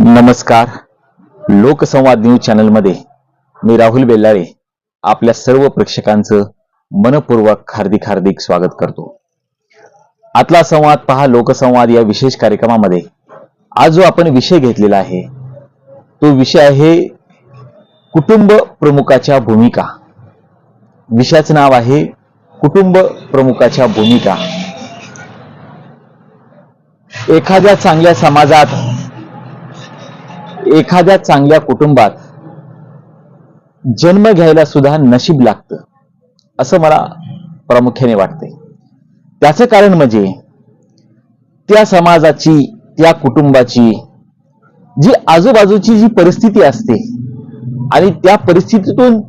नमस्कार. लोकसंवाद न्यूज चॅनलमध्ये मी राहुल बेल्लाळे आपल्या सर्व प्रेक्षकांचं मनपूर्वक हार्दिक हार्दिक स्वागत करतो. आतला संवाद पहा लोकसंवाद या विशेष कार्यक्रमामध्ये. आज जो आपण विषय घेतलेला आहे तो विषय आहे कुटुंब प्रमुखाच्या भूमिका. विषयाचं नाव आहे कुटुंब प्रमुखाच्या भूमिका. एखाद्या चांगल्या समाजात एखाद्या चांगल्या कुटुंबात जन्म घ्यायला सुद्धा नशीब लागतं असं मला प्रामुख्याने वाटते त्याचं कारण म्हणजे त्या समाजाची त्या कुटुंबाची जी आजूबाजूची जी परिस्थिती असते आणि त्या परिस्थितीतून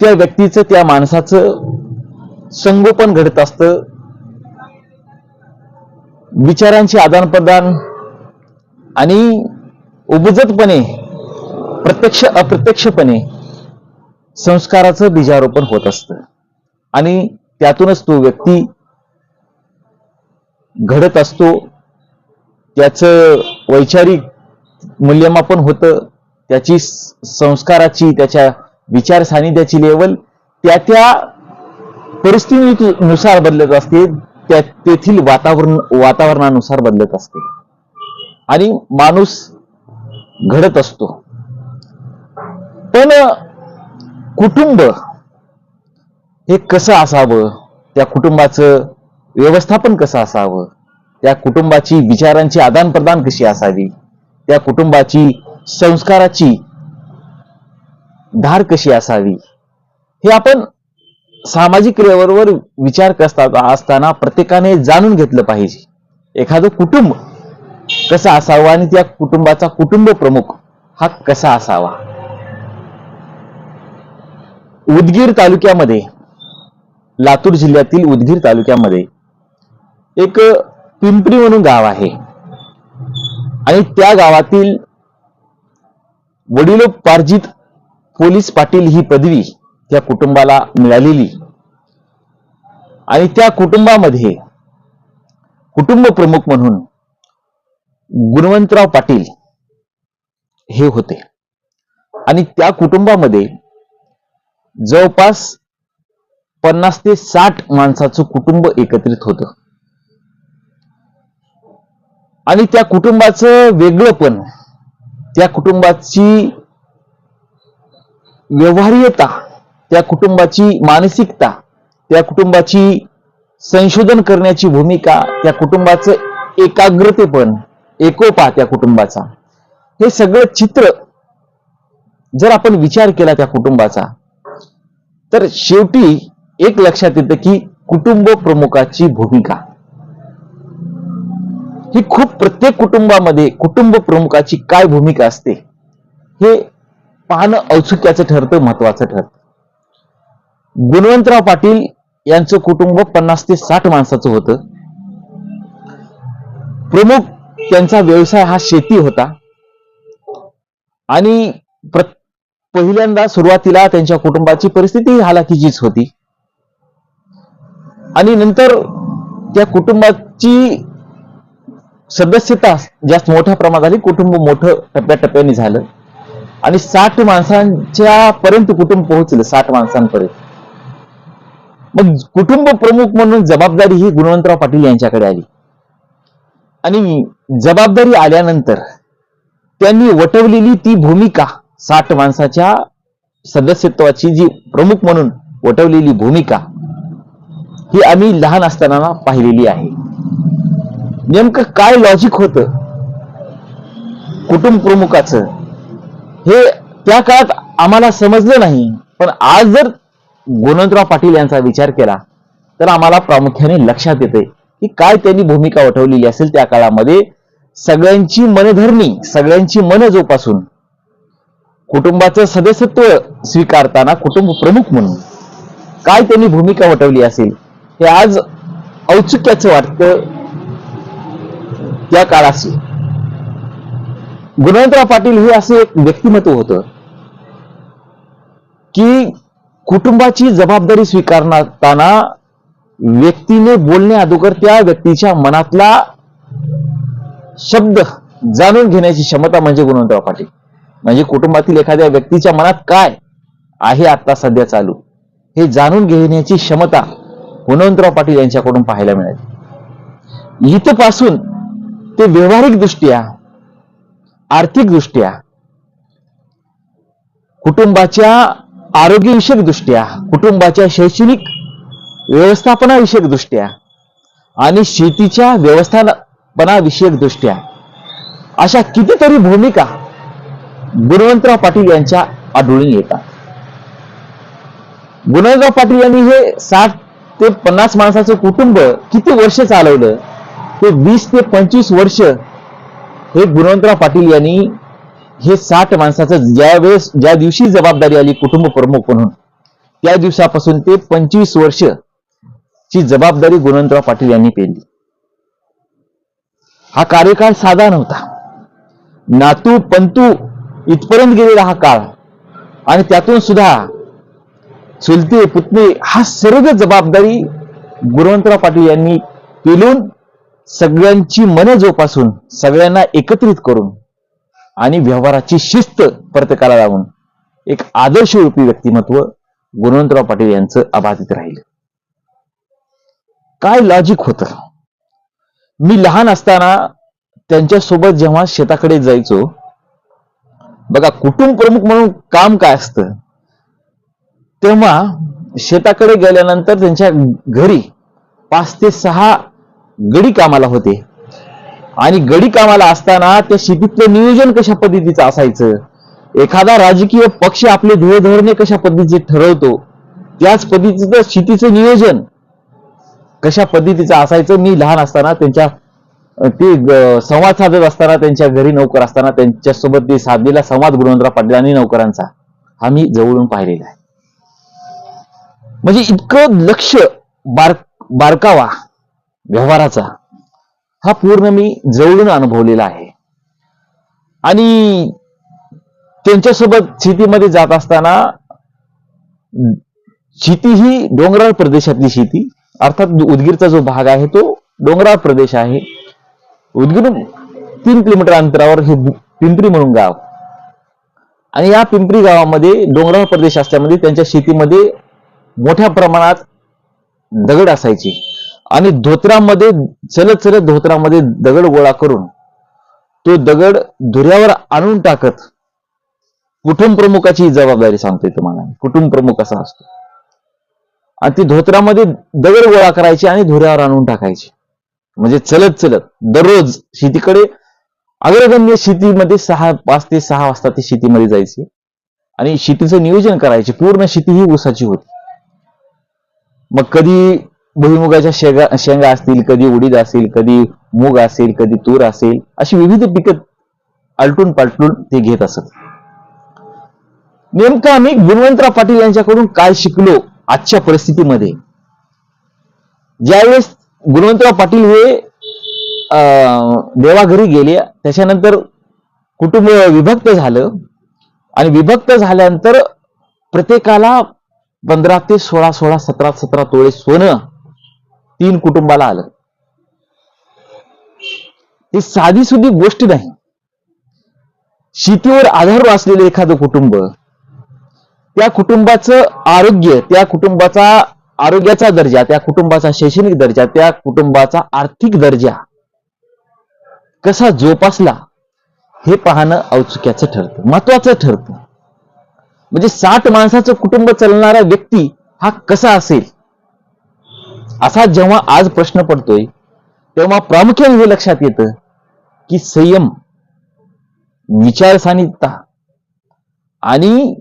त्या व्यक्तीचं त्या माणसाचं संगोपन घडत असतं. विचारांचे आदानप्रदान आणि उपजतपणे प्रत्यक्ष अप्रत्यक्षपणे संस्काराचं बीजारोपण होत असतं. आणि त्यातूनच तो व्यक्ती घडत असतो. त्याचं वैचारिक मूल्यमापन होतं. त्याची संस्काराची त्याच्या विचार सानिध्याची लेवल त्या त्या परिस्थितीनुसार बदलत असते. त्या तेथील वातावरण वातावरणानुसार बदलत असते. आणि माणूस घडत असतो. पण कुटुंब हे कसं असावं? त्या कुटुंबाचं व्यवस्थापन कसं असावं? त्या कुटुंबाची विचारांची आदानप्रदान कशी असावी? त्या कुटुंबाची संस्काराची धार कशी असावी? हे आपण सामाजिक लेवलवर विचार करता असताना प्रत्येकाने जाणून घेतलं पाहिजे. एखादं कुटुंब कसा असावा आणि त्या कुटुंबाचा कुटुंब प्रमुख हा कसा असावा? उदगीर तालुक्यामध्ये लातूर जिल्ह्यातील उदगीर तालुक्यामध्ये एक पिंपरी म्हणून गाव आहे. आणि त्या गावातील वडिलोपार्जित पोलीस पाटील ही पदवी त्या कुटुंबाला मिळालेली. आणि त्या कुटुंबामध्ये कुटुंब प्रमुख म्हणून गुणवंतराव पाटील हे होते. आणि त्या कुटुंबामध्ये जवळपास पन्नास ते साठ माणसाचं कुटुंब एकत्रित होतं. आणि त्या कुटुंबाचं वेगळंपण त्या कुटुंबाची व्यवहार्यता त्या कुटुंबाची मानसिकता त्या कुटुंबाची संशोधन करण्याची भूमिका त्या कुटुंबाचं एकाग्रतेपण एकोपा त्या कुटुंबाचा. हे सगळं चित्र जर आपण विचार केला त्या कुटुंबाचा तर शेवटी एक लक्षात येतं की कुटुंब प्रमुखाची भूमिका. ही खूप प्रत्येक कुटुंबामध्ये कुटुंब प्रमुखाची काय भूमिका असते हे पाहणं औत्सुक्याचं ठरतं महत्वाचं ठरतं. गुणवंतराव पाटील यांचं कुटुंब पन्नास ते साठ माणसाचं होतं. प्रमुख त्यांचा व्यवसाय हा शेती होता. आणि प्र- पहिल्यांदा सुरुवातीला त्यांच्या कुटुंबाची परिस्थिती हालाकीचीच होती. आणि नंतर त्या कुटुंबाची सदस्यता जास्त मोठ्या प्रमाणात झाली कुटुंब मोठं टप्प्याटप्प्याने झालं. आणि साठ माणसांच्या पर्यंत कुटुंब पोहोचलं साठ माणसांपर्यंत. मग कुटुंब प्रमुख म्हणून जबाबदारी ही गुणवंतराव पाटील यांच्याकडे आली. आणि जबाबदारी आल्यानंतर त्यांनी वटवलेली ती भूमिका साठ माणसाच्या सदस्यत्वाची जी प्रमुख म्हणून वटवलेली भूमिका ही आम्ही लहान असताना पाहिलेली आहे. नेमकं काय लॉजिक होत? कुटुंब प्रमुखाचं. हे त्या काळात आम्हाला समजलं नाही पण आज जर गुणवंतराव पाटील यांचा विचार केला तर आम्हाला प्रामुख्याने लक्षात येते की काय त्यांनी भूमिका वठवलेली असेल त्या काळामध्ये सगळ्यांची मनधरणी सगळ्यांची मन जोपासून. कुटुंबाचं सदस्यत्व स्वीकारताना कुटुंब प्रमुख म्हणून. काय त्यांनी भूमिका वठवली असेल हे आज औत्सुक्याचं वाटतं त्या काळाशी. गुणवंतराव पाटील हे असं एक व्यक्तिमत्व होतं की कुटुंबाची जबाबदारी स्वीकारताना व्यक्तीने बोलण्या अगोदर त्या व्यक्तीच्या मनातला शब्द जाणून घेण्याची क्षमता म्हणजे गुणवंतराव पाटील. म्हणजे कुटुंबातील एखाद्या व्यक्तीच्या मनात काय आहे आता सध्या चालू? हे जाणून घेण्याची क्षमता गुणवंतराव पाटील यांच्याकडून पाहायला मिळाली. इथपासून ते व्यवहारिक दृष्ट्या आर्थिक दृष्ट्या कुटुंबाच्या आरोग्यविषयक दृष्ट्या कुटुंबाच्या शैक्षणिक व्यवस्थापनाविषयक दृष्ट्या आणि शेतीच्या व्यवस्थापनाविषयक दृष्ट्या अशा कितीतरी भूमिका गुणवंतराव पाटील यांच्या आढळून येतात. गुणवंतराव पाटील यांनी हे साठ ते पन्नास माणसाचं कुटुंब किती वर्ष चालवलं? ते वीस ते पंचवीस वर्ष हे गुणवंतराव पाटील यांनी हे साठ माणसाचं ज्यावेळेस ज्या दिवशी जबाबदारी आली कुटुंब प्रमुख म्हणून त्या दिवसापासून ते पंचवीस वर्ष ची जबाबदारी गुणवंतराव पाटील यांनी पेरली हा कार्यकाळ साधा नव्हता. नातू पंतू इथपर्यंत गेलेला हा काळ. आणि त्यातून सुद्धा चुलते पुतणे हा सर्व जबाबदारी गुणवंतराव पाटील यांनी पेलून सगळ्यांची मन जोपासून सगळ्यांना एकत्रित करून आणि व्यवहाराची शिस्त प्रत्येकाला लावून एक आदर्शरूपी व्यक्तिमत्व गुणवंतराव पाटील यांचं अबाधित राहिलं. काय लॉजिक होत? मी लहान असताना त्यांच्यासोबत जेव्हा शेताकडे जायचो बघा कुटुंब प्रमुख म्हणून काम काय असतं? तेव्हा शेताकडे गेल्यानंतर त्यांच्या घरी पाच ते सहा गडी कामाला होते. आणि गडी कामाला असताना त्या शेतीतलं नियोजन कशा पद्धतीचं असायचं? एखादा राजकीय पक्ष आपले ध्येय धोरणे कशा पद्धतीचे ठरवतो? त्याच पद्धतीचं शेतीचं नियोजन. कशा पद्धतीचं असायचं? मी लहान असताना त्यांच्या ते संवाद साधत असताना त्यांच्या घरी नोकर असताना त्यांच्यासोबत ते साधलेला संवाद गुणवंतराव पाटील आणि नौकरांचा. हा मी जवळून पाहिलेला आहे. म्हणजे इतकं लक्ष बार बारकावा व्यवहाराचा हा पूर्ण मी जवळून अनुभवलेला आहे. आणि त्यांच्यासोबत शेतीमध्ये जात असताना शेती ही डोंगराळ प्रदेशातली शेती अर्थात उदगीरचा जो भाग आहे तो डोंगराळ प्रदेश आहे. उदगीर तीन किलोमीटर अंतरावर हे पिंपरी म्हणून गाव. आणि या पिंपरी गावामध्ये डोंगराळ प्रदेश असल्यामध्ये त्यांच्या शेतीमध्ये मोठ्या प्रमाणात दगड असायचे. आणि धोत्रामध्ये चलत चलत धोत्रामध्ये दगड गोळा करून तो दगड धुऱ्यावर आणून टाकत कुटुंब प्रमुखाची जबाबदारी सांगतोय तुम्हाला कुटुंब प्रमुख असा असतो. आणि ती धोत्रामध्ये दगड गोळा करायची आणि धुऱ्यावर आणून टाकायची. म्हणजे चलत चलत दररोज शेतीकडे अग्रगण्य शेतीमध्ये सहा पाच ते सहा वाजता ती शेतीमध्ये जायची. आणि शेतीचं नियोजन करायचे. पूर्ण शेती ही ऊसाची होती. मग कधी भुईमुगाच्या शेंगा शेंगा असतील कधी उडीद असेल कधी मूग असेल कधी तूर असेल अशी विविध पिकं आलटून पालटून ते घेत असत. नेमकं आम्ही गुणवंतराव पाटील यांच्याकडून काय शिकलो आजच्या परिस्थितीमध्ये. ज्यावेळेस गुणवंतराव पाटील हे अं, देवाघरी गेले त्याच्यानंतर कुटुंब विभक्त झालं आणि विभक्त झाल्यानंतर प्रत्येकाला पंधरा ते सोळा सोळा सतरा सतरा तोळे सोनं तीन कुटुंबाला आलं. ती साधी सुधी गोष्ट नाही. शेतीवर आधार असलेलं एखादं कुटुंब त्या कुटुंबाचं आरोग्य त्या कुटुंबाचा आरोग्याचा दर्जा त्या कुटुंबाचा शैक्षणिक दर्जा त्या कुटुंबाचा आर्थिक दर्जा कसा जोपासला हे पाहणं औचुक्याचं ठरतं महत्वाचं ठरतं. म्हणजे साठ माणसाचं कुटुंब चालणारा व्यक्ती हा कसा असेल? असा जेव्हा आज प्रश्न पडतोय तेव्हा प्रामुख्याने हे लक्षात येतं की संयम विचारसानिकता आणि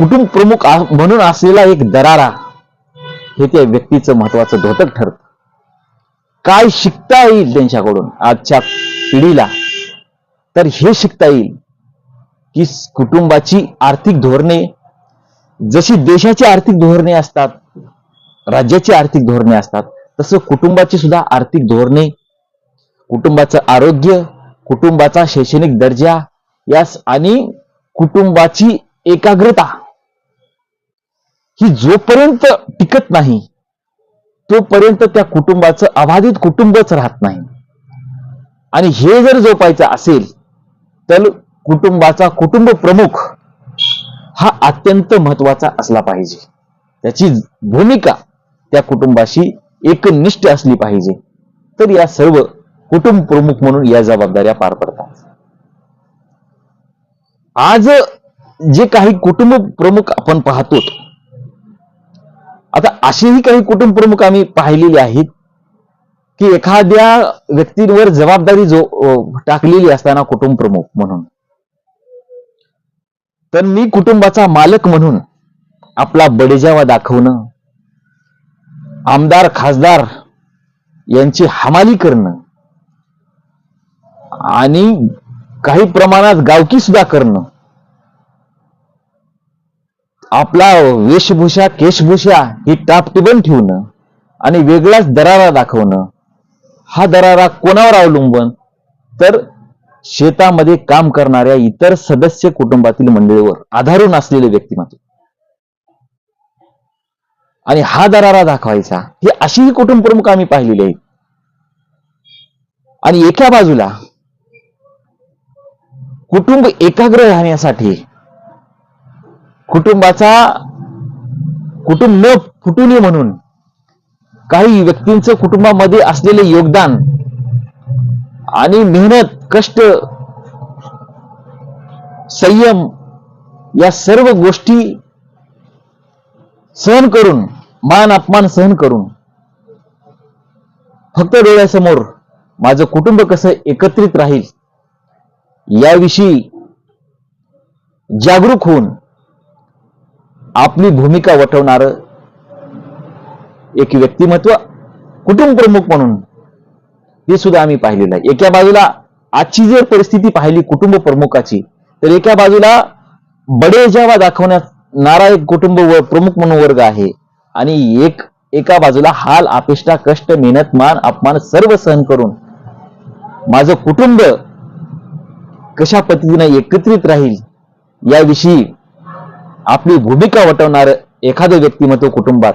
कुटुंब प्रमुख म्हणून असलेला एक दरारा हे त्या व्यक्तीचं महत्वाचं धोतक ठरत. काय शिकता येईल त्यांच्याकडून आजच्या पिढीला? तर हे शिकता येईल की कुटुंबाची आर्थिक धोरणे जशी देशाची आर्थिक धोरणे असतात राज्याची आर्थिक धोरणे असतात तसं कुटुंबाची सुद्धा आर्थिक धोरणे कुटुंबाचं आरोग्य कुटुंबाचा शैक्षणिक दर्जा यास आणि कुटुंबाची एकाग्रता ही जोपर्यंत टिकत नाही तोपर्यंत त्या कुटुंबाचं अबाधित कुटुंबच राहत नाही. आणि हे जर जोपायचं असेल तर कुटुंबाचा कुटुंब प्रमुख हा अत्यंत महत्त्वाचा असला पाहिजे. त्याची भूमिका त्या कुटुंबाशी एकनिष्ठ असली पाहिजे. तर या सर्व कुटुंब प्रमुख म्हणून या जबाबदाऱ्या पार पडतात. आज जे काही कुटुंब प्रमुख आपण पाहतो आता अशीही काही कुटुंब प्रमुख आम्ही पाहिलेली आहेत की एखाद्या व्यक्तींवर जबाबदारी जो टाकलेली असताना कुटुंब प्रमुख म्हणून. तर मी कुटुंबाचा मालक म्हणून आपला बडेजावा दाखवणं आमदार खासदार यांची हमाली करणं आणि काही प्रमाणात गावकी सुद्धा करणं आपला वेशभूषा केशभूषा ही टापटिबन ठेवणं आणि वेगळाच दरारा दाखवणं. हा दरारा कोणावर अवलंबून? तर शेतामध्ये काम करणाऱ्या इतर सदस्य कुटुंबातील मंडळीवर आधारून असलेले व्यक्तिमत्व आणि हा दरारा दाखवायचा ही अशीही कुटुंब प्रमुख आम्ही पाहिलेली आहेत. आणि एका बाजूला कुटुंब एकाग्र राहण्यासाठी कुटुंबाचा कुटुंब न फुटू नये म्हणून काही व्यक्तींचं कुटुंबामध्ये असलेले योगदान आणि मेहनत कष्ट संयम या सर्व गोष्टी सहन करून मान अपमान सहन करून फक्त डोळ्यासमोर माझं कुटुंब कसं एकत्रित राहील याविषयी जागरूक होऊन आपली भूमिका वठवणार एक व्यक्तिमत्व कुटुंब प्रमुख म्हणून हे सुद्धा आम्ही पाहिलेलं आहे. एका बाजूला आजची जर परिस्थिती पाहिली कुटुंब प्रमुखाची तर एका बाजूला बडे जेव्हा दाखवण्यात नारायक कुटुंब व प्रमुख म्हणून वर्ग आहे. आणि एक एका बाजूला हाल अपेष्टा कष्ट मेहनत मान अपमान सर्व सहन करून माझं कुटुंब कशा पद्धतीने एकत्रित राहील याविषयी आपली भूमिका वटवणार एखादं व्यक्तिमत्व कुटुंबात.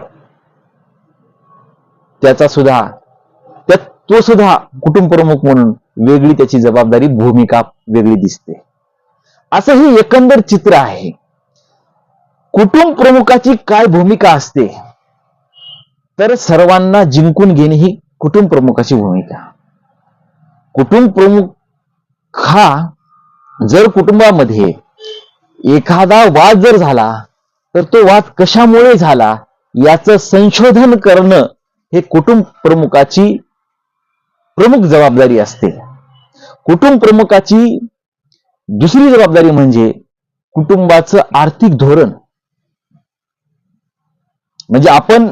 त्याचा सुद्धा त्या तो सुद्धा कुटुंब प्रमुख म्हणून वेगळी त्याची जबाबदारी भूमिका वेगळी दिसते. असं हे एकंदर चित्र आहे. कुटुंब प्रमुखाची काय भूमिका असते तर सर्वांना जिंकून घेणे ही कुटुंब प्रमुखाची भूमिका. कुटुंब प्रमुख हा जर कुटुंबामध्ये एखादा वाद जर झाला तर तो वाद कशामुळे झाला याचं संशोधन करणं हे कुटुंब प्रमुखाची प्रमुख जबाबदारी असते. कुटुंब प्रमुखाची दुसरी जबाबदारी म्हणजे कुटुंबाचं आर्थिक धोरण. म्हणजे आपण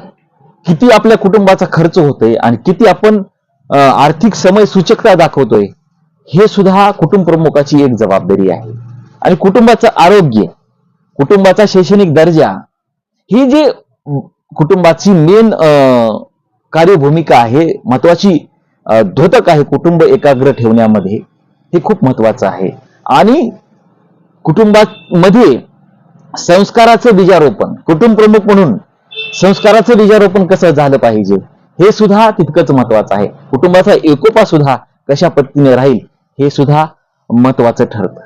किती आपल्या कुटुंबाचा खर्च होतोय आणि किती आपण आर्थिक समय सूचकता दाखवतोय हे सुद्धा कुटुंब प्रमुखाची एक जबाबदारी आहे. आणि कुटुंबाचं आरोग्य कुटुंबाचा शैक्षणिक दर्जा ही जी कुटुंबाची मेन कार्यभूमिका आहे महत्वाची द्योतक आहे कुटुंब एकाग्र ठेवण्यामध्ये हे खूप महत्वाचं आहे. आणि कुटुंबामध्ये संस्काराचं बीजारोपण कुटुंब प्रमुख म्हणून संस्काराचं बीजारोपण कसं झालं पाहिजे हे सुद्धा तितकंच महत्वाचं आहे. कुटुंबाचा एकोपा सुद्धा कशा पद्धतीने राहील हे सुद्धा महत्वाचं ठरतं.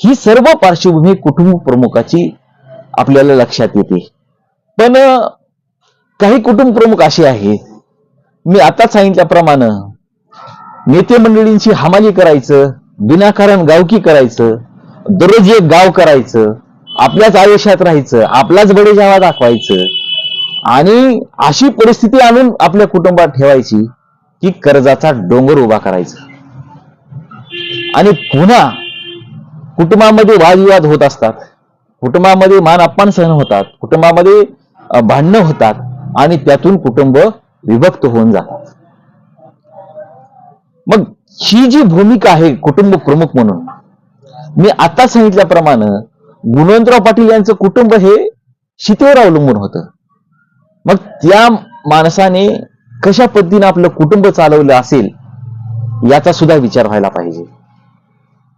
ही सर्व पार्श्वभूमी कुटुंब प्रमुखाची आपल्याला लक्षात येते. पण काही कुटुंब प्रमुख असे आहेत. मी आता सांगितल्याप्रमाणे नेते मंडळींची हमाली करायचं विनाकारण गावकी करायचं दररोज एक गाव करायचं आपल्याच आयुष्यात राहायचं आपलाच बडेजावा दाखवायचं आणि अशी परिस्थिती आणून आपल्या कुटुंबात ठेवायची की कर्जाचा डोंगर उभा करायचा. आणि पुन्हा कुटुंबामध्ये वादविवाद होत असतात. कुटुंबामध्ये मान अपमान सहन होतात. कुटुंबामध्ये भांडणं होतात आणि त्यातून कुटुंब विभक्त होऊन जातात. मग ही जी भूमिका आहे कुटुंब प्रमुख म्हणून मी आता सांगितल्याप्रमाणे गुणवंतराव पाटील यांचं कुटुंब हे शितेवर अवलंबून होतं. मग त्या माणसाने कशा पद्धतीने आपलं कुटुंब चालवलं असेल याचा सुद्धा विचार व्हायला पाहिजे.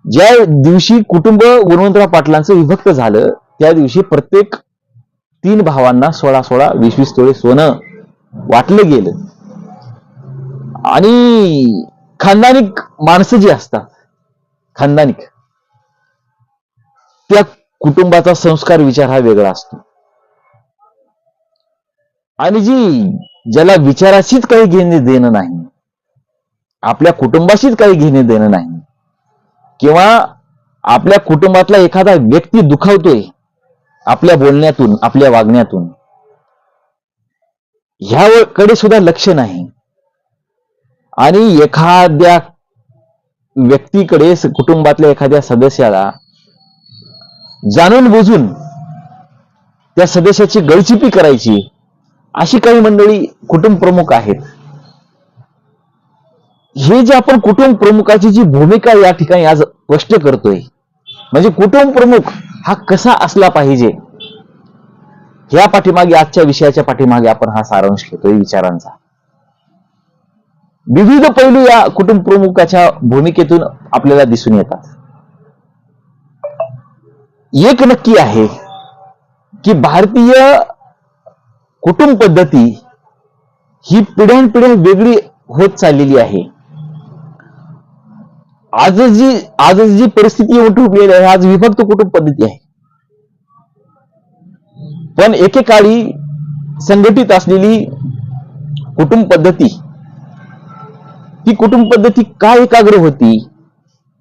ज्या दिवशी कुटुंब गुणवंतराव पाटलांचं विभक्त झालं त्या दिवशी प्रत्येक तीन भावांना सोळा सोळा वीस वीस तोळे सोनं वाटलं गेलं. आणि खानदानिक माणसं जी असतात खानदानिक त्या कुटुंबाचा संस्कार विचार हा वेगळा असतो. आणि जी ज्याला विचाराशीच काही घेणे देणं नाही आपल्या कुटुंबाशीच काही घेणे देणं नाही किंवा आपल्या कुटुंबातला एखादा व्यक्ती दुखावतोय आपल्या बोलण्यातून आपल्या वागण्यातून. ह्याकडे सुद्धा लक्ष नाही. आणि एखाद्या व्यक्तीकडे कुटुंबातल्या एखाद्या सदस्याला जाणून बुजून त्या सदस्याची गळचिपी करायची अशी काही मंडळी कुटुंब प्रमुख आहेत. हे जे आपण कुटुंब प्रमुखाची जी भूमिका या ठिकाणी आज स्पष्ट करतोय म्हणजे कुटुंब प्रमुख हा कसा असला पाहिजे? या पाठीमागे आजच्या विषयाच्या पाठीमागे आपण हा सारांश घेतोय विचारांचा. विविध पैलू या कुटुंब प्रमुखाच्या भूमिकेतून आपल्याला दिसून येतात. एक नक्की आहे की भारतीय कुटुंब पद्धती ही पिढ्यानपिढ्या वेगळी होत चाललेली आहे. आज जी आज जी परिस्थिती उठवलेली आहे आज विभक्त कुटुंब पद्धती आहे. पण एकेकाळी संघटित असलेली कुटुंब पद्धती ती कुटुंब पद्धती का एकाग्र होती?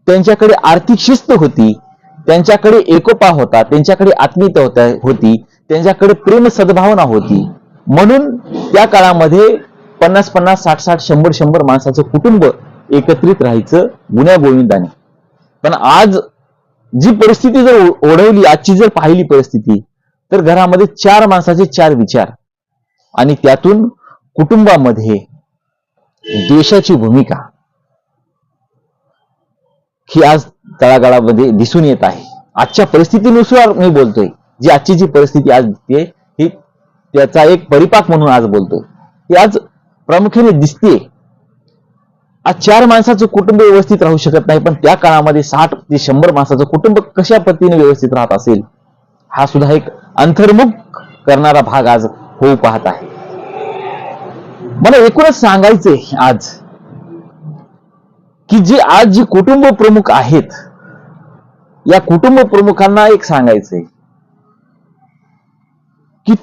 त्यांच्याकडे आर्थिक शिस्त होती त्यांच्याकडे एकोपा होता त्यांच्याकडे आत्मीयता होता होती त्यांच्याकडे प्रेम सद्भावना होती. म्हणून त्या काळामध्ये पन्नास पन्नास साठ साठ शंभर शंभर माणसाचं कुटुंब एकत्रित राहायचं गुन्ह्या गोविंदाने. पण आज जी परिस्थिती जर ओढवली आजची जर पाहिली परिस्थिती तर घरामध्ये चार माणसाचे चार विचार. आणि त्यातून कुटुंबामध्ये देशाची भूमिका. ही आज तळागाळामध्ये दिसून येत आहे. आजच्या परिस्थितीनुसार मी बोलतोय. जी आजची जी परिस्थिती आज दिसते ही त्याचा एक परिपाक म्हणून आज बोलतोय. ही आज प्रामुख्याने दिसते आज चार माणसाचं कुटुंब व्यवस्थित राहू शकत नाही पण त्या काळामध्ये साठ ते शंभर माणसाचं कुटुंब कशा पद्धतीने व्यवस्थित राहत असेल हा सुद्धा एक अंतर्मुख करणारा भाग आज होऊ पाहत आहे. मला एकूणच सांगायचंय आज की जे आज जे कुटुंब प्रमुख आहेत या कुटुंब प्रमुखांना एक सांगायचंय की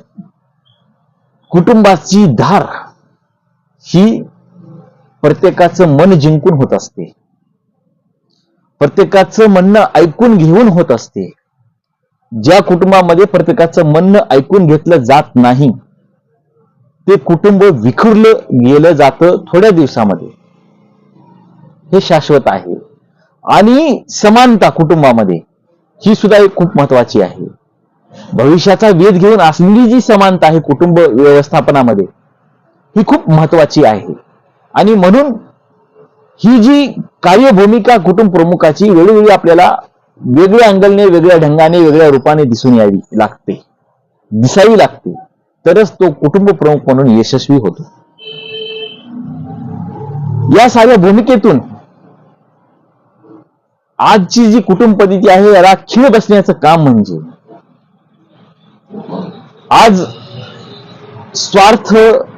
कुटुंबाची धार ही प्रत्येकाचं मन जिंकून होत असते. प्रत्येकाचं म्हणणं ऐकून घेऊन होत असते. ज्या कुटुंबामध्ये प्रत्येकाचं म्हणणं ऐकून घेतलं जात नाही ते कुटुंब विखुरलं गेलं जातं थोड्या दिवसामध्ये. हे शाश्वत आहे. आणि समानता कुटुंबामध्ये ही सुद्धा एक खूप महत्वाची आहे. भविष्याचा वेध घेऊन असलेली जी समानता आहे कुटुंब व्यवस्थापनामध्ये ही खूप महत्वाची आहे. आणि म्हणून ही जी कार्यभूमिका कुटुंब प्रमुखाची वेळोवेळी आपल्याला वेगळ्या अँगलने वेगळ्या ढंगाने वेगळ्या रूपाने दिसून यावी लागते दिसावी लागते. तरच तो कुटुंब प्रमुख म्हणून यशस्वी होतो. या साऱ्या भूमिकेतून आजची जी कुटुंब पद्धती आहे याला खीळ बसण्याचं काम म्हणजे आज स्वार्थ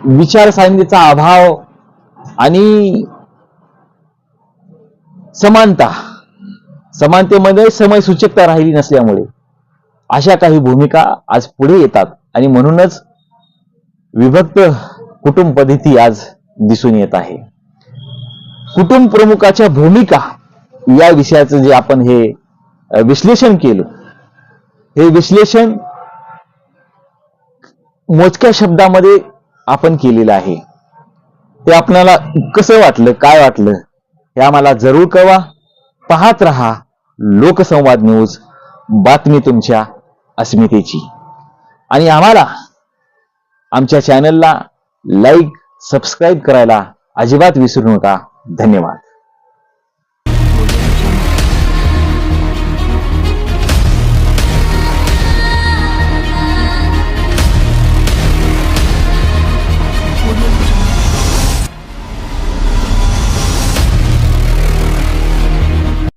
विचारसरणीचा अभाव आणि समानता. समानतेमध्ये समय सूचकता राहिली नसल्यामुळे अशा काही भूमिका आज पुढे येतात. आणि म्हणूनच विभक्त कुटुंब पद्धती आज दिसून येत आहे. कुटुंब प्रमुखाच्या भूमिका या विषयाचं जे आपण हे विश्लेषण केलं. हे विश्लेषण मोजक्या शब्दामध्ये आपण केलेलं आहे. ते आपल्याला कसं वाटलं काय वाटलं हे आम्हाला जरूर कळवा. पाहत रहा लोकसंवाद न्यूज बातमी तुमच्या अस्मितेची. आणि आम्हाला आमच्या चॅनलला लाईक सबस्क्राईब करायला अजिबात विसरू नका. धन्यवाद.